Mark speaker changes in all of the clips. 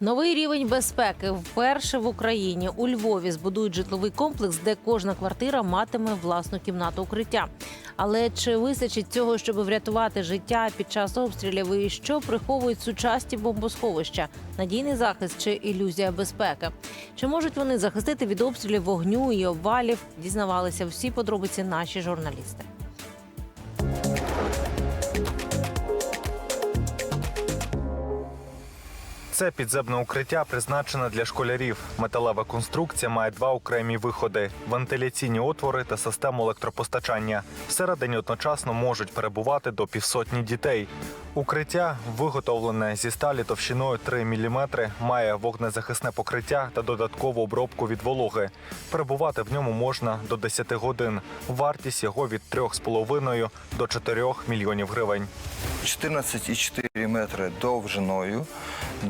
Speaker 1: Новий рівень безпеки вперше в Україні у Львові збудують житловий комплекс, де кожна квартира матиме власну кімнату укриття. Але чи вистачить цього, щоб врятувати життя під час обстрілів? І що приховують сучасні бомбосховища? Надійний захист чи ілюзія безпеки? Чи можуть вони захистити від обстрілів вогню і обвалів? Дізнавалися всі подробиці наші журналісти.
Speaker 2: Це підземне укриття призначене для школярів. Металева конструкція має два окремі виходи: вентиляційні отвори та систему електропостачання. Всередині одночасно можуть перебувати до півсотні дітей. Укриття, виготовлене зі сталі товщиною 3 мм, має вогнезахисне покриття та додаткову обробку від вологи. Перебувати в ньому можна до 10 годин. Вартість його від 3,5 до 4 мільйонів гривень.
Speaker 3: 14,4 метри довжиною, 2,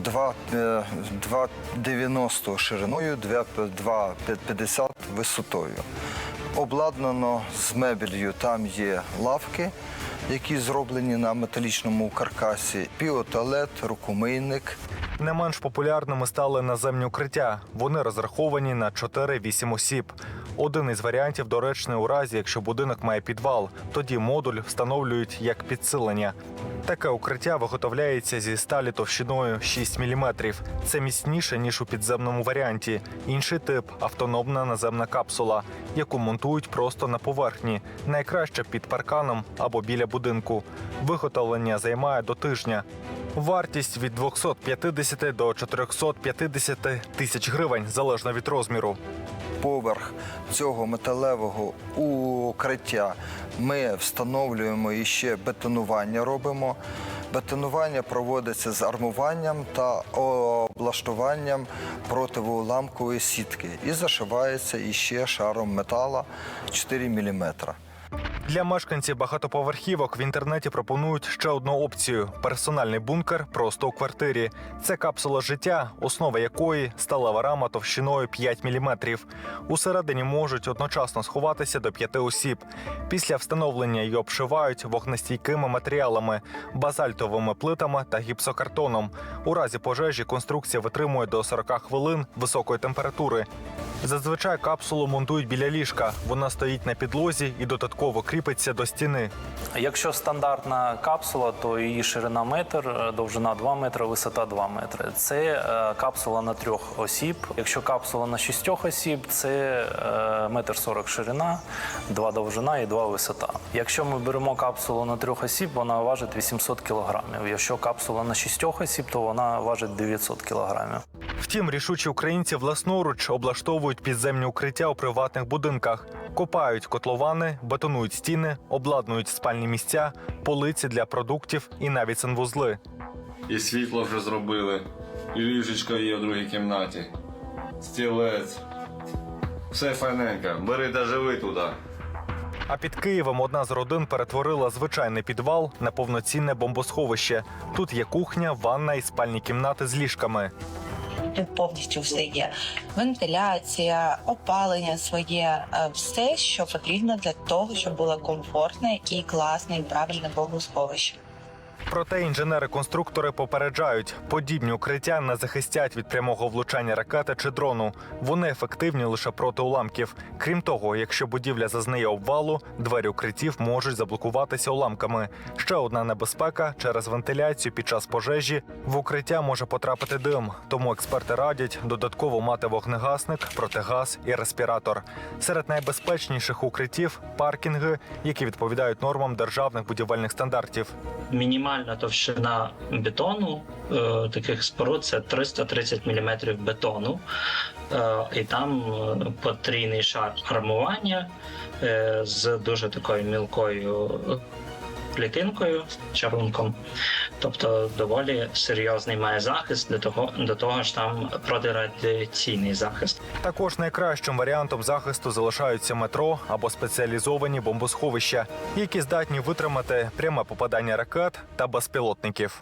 Speaker 3: 2,90 шириною, 2,50 висотою. Обладнано з мебелью, там є лавки, які зроблені на металічному каркасі, піотуалет, рукомийник.
Speaker 2: Не менш популярними стали наземні укриття. Вони розраховані на 4-8 осіб. Один із варіантів доречний у разі, якщо будинок має підвал. Тоді модуль встановлюють як підсилення. Таке укриття виготовляється зі сталі товщиною 6 мм. Це міцніше ніж у підземному варіанті. Інший тип автономна наземна капсула, яку монтують просто на поверхні, найкраще під парканом або біля будинку. Виготовлення займає до тижня. Вартість від 250 до 450 тисяч гривень залежно від розміру.
Speaker 3: Поверх цього металевого укриття ми встановлюємо і ще бетонування робимо. Бетонування проводиться з армуванням та облаштуванням противоуламкової сітки і зашивається іще шаром метала 4 мм.
Speaker 2: Для мешканців багатоповерхівок в інтернеті пропонують ще одну опцію: персональний бункер просто у квартирі. Це капсула життя, основа якої сталева рама товщиною 5 мм. Усередині можуть одночасно сховатися до п'яти осіб. Після встановлення її обшивають вогнестійкими матеріалами, базальтовими плитами та гіпсокартоном. У разі пожежі конструкція витримує до 40 хвилин високої температури. Зазвичай капсулу монтують біля ліжка. Вона стоїть на підлозі і додатково кріпиться до стіни.
Speaker 4: Якщо стандартна капсула, то її ширина метр, е, довжина 2 метри, висота 2 метри. Це е, капсула на трьох осіб. Якщо капсула на шістьох осіб, це е, метр 40 ширина, 2 довжина і 2 висота. Якщо ми беремо капсулу на трьох осіб, вона важить 800 кілограмів. Якщо капсула на шістьох осіб, то вона важить 900 кілограмів.
Speaker 2: Втім, рішучі українці власноруч облаштовують підземні укриття у приватних будинках, копають котловани, бетонують стіни, обладнують спальні місця, полиці для продуктів і навіть санвузли.
Speaker 5: І світло вже зробили, і ліжечко є в другій кімнаті. Стілець. Все файненько. Бери та живи туди.
Speaker 2: А під Києвом одна з родин перетворила звичайний підвал на повноцінне бомбосховище. Тут є кухня, ванна і спальні кімнати з ліжками.
Speaker 6: Тут повністю все є. Вентиляція, опалення своє, е, все, що потрібно для того, щоб було комфортне і класне, і правильне богосховище.
Speaker 2: Проте інженери-конструктори попереджають, подібні укриття не захистять від прямого влучання ракети чи дрону. Вони ефективні лише проти уламків. Крім того, якщо будівля зазнає обвалу, двері укриттів можуть заблокуватися уламками. Ще одна небезпека через вентиляцію під час пожежі в укриття може потрапити дим. Тому експерти радять додатково мати вогнегасник, протигаз і респіратор. Серед найбезпечніших укриттів паркінги, які відповідають нормам державних будівельних стандартів.
Speaker 7: Мінімальна товщина бетону е, таких споруд це 330 мм бетону, е, і там е, потрійний шар армування з дуже такою мілкою клітинкою, чарунком. Тобто доволі серйозний має захист до того, до того ж там протирадіаційний захист.
Speaker 2: Також найкращим варіантом захисту залишаються метро або спеціалізовані бомбосховища, які здатні витримати пряме попадання ракет та безпілотників.